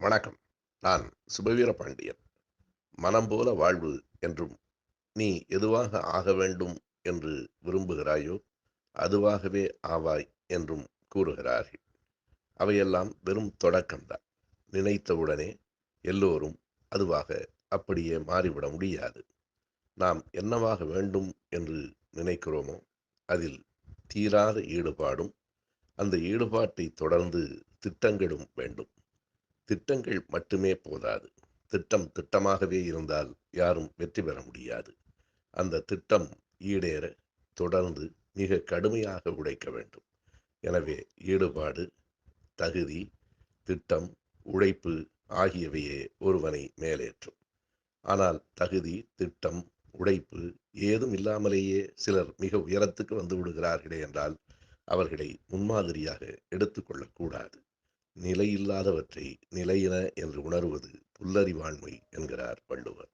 வணக்கம். நான் சுபவீர பாண்டியன். மனம் போல வாழ்வு என்றும் நீ எதுவாக ஆக வேண்டும் என்று விரும்புகிறாயோ அதுவாகவே ஆவாய் என்றும் கூறுகிறார்கள். அவையெல்லாம் வெறும் தொடக்கம்தான். நினைத்தவுடனே எல்லோரும் அதுவாக அப்படியே மாறிவிட முடியாது. நாம் என்னவாக வேண்டும் என்று நினைக்கிறோமோ அதில் தீராத ஈடுபாடும் அந்த ஈடுபாட்டை தொடர்ந்து திட்டங்களும் வேண்டும். திட்டங்கள் மட்டுமே போதாது. திட்டம் திட்டமாகவே இருந்தால் யாரும் வெற்றி பெற முடியாது. அந்த திட்டம் ஈடேற தொடர்ந்து மிக கடுமையாக உழைக்க வேண்டும். எனவே ஈடுபாடு தகுதி திட்டம் உழைப்பு ஆகியவையே ஒருவனை மேலேற்றும். ஆனால் தகுதி திட்டம் உழைப்பு ஏதும் இல்லாமலேயே சிலர் மிக உயரத்துக்கு வந்து விடுகிறார்களே என்றால் அவர்களை முன்மாதிரியாக எடுத்துக்கொள்ளக்கூடாது. நிலையில்லாதவற்றை நிலையின என்று உணர்வது புல்லறிவாண்மை என்கிறார் வள்ளுவர்.